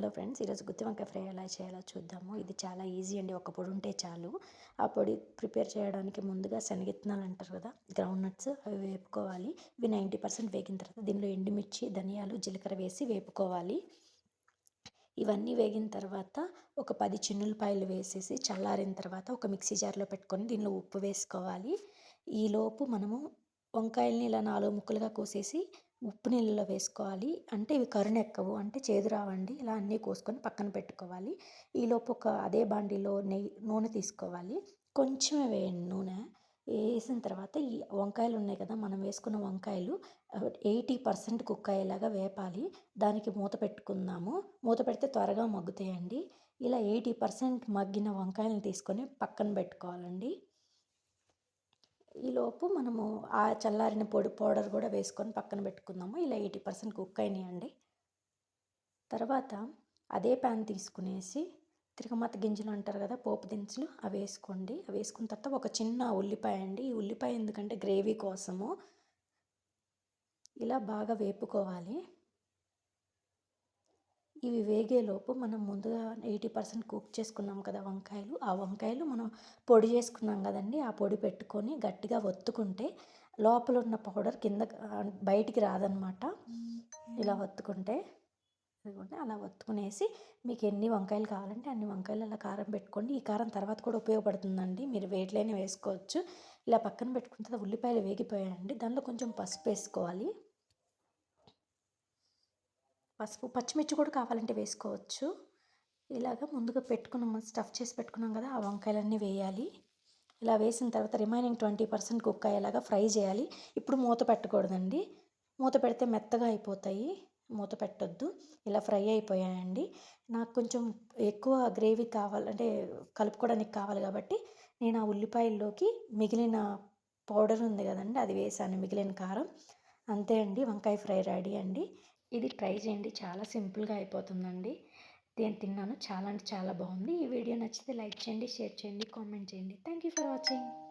Hello friends ఈరోజు గుత్తి వంకాయ fry ఎలా చేయాలో చూద్దాము. ఇది చాలా ఈజీ అండి ఒక పొడి ఉంటే చాలు. ఆ పొడి ప్రిపేర్ చేయడానికి ముందుగా శనగిత్తనాలు అంటారు కదా గ్రౌండ్ నట్స్ అవి వేపుకోవాలి. ఇవి నైంటీ పర్సెంట్ వేగిన తర్వాత దీనిలో ఎండుమిర్చి ధనియాలు జీలకర్ర వేసి వేపుకోవాలి. ఇవన్నీ వేగిన తర్వాత ఒక పది చిన్నులపాయలు వేసేసి చల్లారిన తర్వాత ఒక మిక్సీ జార్లో పెట్టుకొని దీనిలో ఉప్పు వేసుకోవాలి. ఈలోపు మనము వంకాయల్ని ఇలా నాలుగు ముక్కలుగా కోసేసి ఉప్పు నీళ్ళలో వేసుకోవాలి. అంటే ఇవి కరుణెక్కవు అంటే చేదు రావండి. ఇలా అన్నీ కోసుకొని పక్కన పెట్టుకోవాలి. ఈలోపు ఒక అదే బాండీలో నెయ్యి నూనె తీసుకోవాలి. కొంచెమే వేయండి నూనె. వేసిన తర్వాత ఈ వంకాయలు ఉన్నాయి కదా మనం వేసుకున్న వంకాయలు ఎయిటీ పర్సెంట్ కుక్ అయ్యేలాగా వేపాలి. దానికి మూత పెట్టుకుందాము. మూత పెడితే త్వరగా మగ్గుతాయండి. ఇలా ఎయిటీ పర్సెంట్ మగ్గిన వంకాయలను తీసుకొని పక్కన పెట్టుకోవాలండి. ఈలోపు మనము ఆ చల్లారిన పొడి పౌడర్ కూడా వేసుకొని పక్కన పెట్టుకుందాము. ఇలా ఎయిటీ పర్సెంట్ కుక్ అయినాయండి. తర్వాత అదే ప్యాన్ తీసుకునేసి తిరగమాత గింజలు అంటారు కదా పోపు దినుసులు అవి వేసుకోండి. అవి వేసుకున్న తర్వాత ఒక చిన్న ఉల్లిపాయ అండి. ఈ ఉల్లిపాయ ఎందుకంటే గ్రేవీ కోసము. ఇలా బాగా వేపుకోవాలి. ఇవి వేగేలోపు మనం ముందుగా ఎయిటీ పర్సెంట్ కుక్ చేసుకున్నాం కదా వంకాయలు. ఆ వంకాయలు మనం పొడి చేసుకున్నాం కదండి ఆ పొడి పెట్టుకొని గట్టిగా ఒత్తుకుంటే లోపల ఉన్న పౌడర్ కింద బయటికి రాదనమాట. ఇలా ఒత్తుకుంటే ఇదిగోండి అలా ఒత్తుకునేసి మీకు ఎన్ని వంకాయలు కావాలంటే అన్ని వంకాయలు అలా కారం పెట్టుకోండి. ఈ కారం తర్వాత కూడా ఉపయోగపడుతుందండి. మీరు వేట్లైనా వేసుకోవచ్చు. ఇలా పక్కన పెట్టుకున్న తర్వాత ఉల్లిపాయలు వేగిపోయాయండి. దానిలో కొంచెం పసుపు వేసుకోవాలి. పసుపు పచ్చిమిర్చి కూడా కావాలంటే వేసుకోవచ్చు. ఇలాగ ముందుగా పెట్టుకున్నాం స్టఫ్ చేసి పెట్టుకున్నాం కదా ఆ వంకాయలన్నీ వేయాలి. ఇలా వేసిన తర్వాత రిమైనింగ్ ట్వంటీ పర్సెంట్ కుక్ అయ్యేలాగా ఫ్రై చేయాలి. ఇప్పుడు మూత పెట్టకూడదండి. మూత పెడితే మెత్తగా అయిపోతాయి. మూత పెట్టొద్దు. ఇలా ఫ్రై అయిపోయాయండి. నాకు కొంచెం ఎక్కువ గ్రేవీ కావాలంటే కలుపుకోవడానికి కావాలి కాబట్టి నేను ఆ ఉల్లిపాయల్లోకి మిగిలిన పౌడర్ ఉంది కదండి అది వేసాను మిగిలిన కారం. అంతే అండి వంకాయ ఫ్రై రెడీ అండి. ఇది ట్రై చేయండి. చాలా సింపుల్గా అయిపోతుందండి. నేను తిన్నాను. చాలా అంటే చాలా బాగుంది. ఈ వీడియో నచ్చితే లైక్ చేయండి షేర్ చేయండి కామెంట్ చేయండి. Thank you for watching.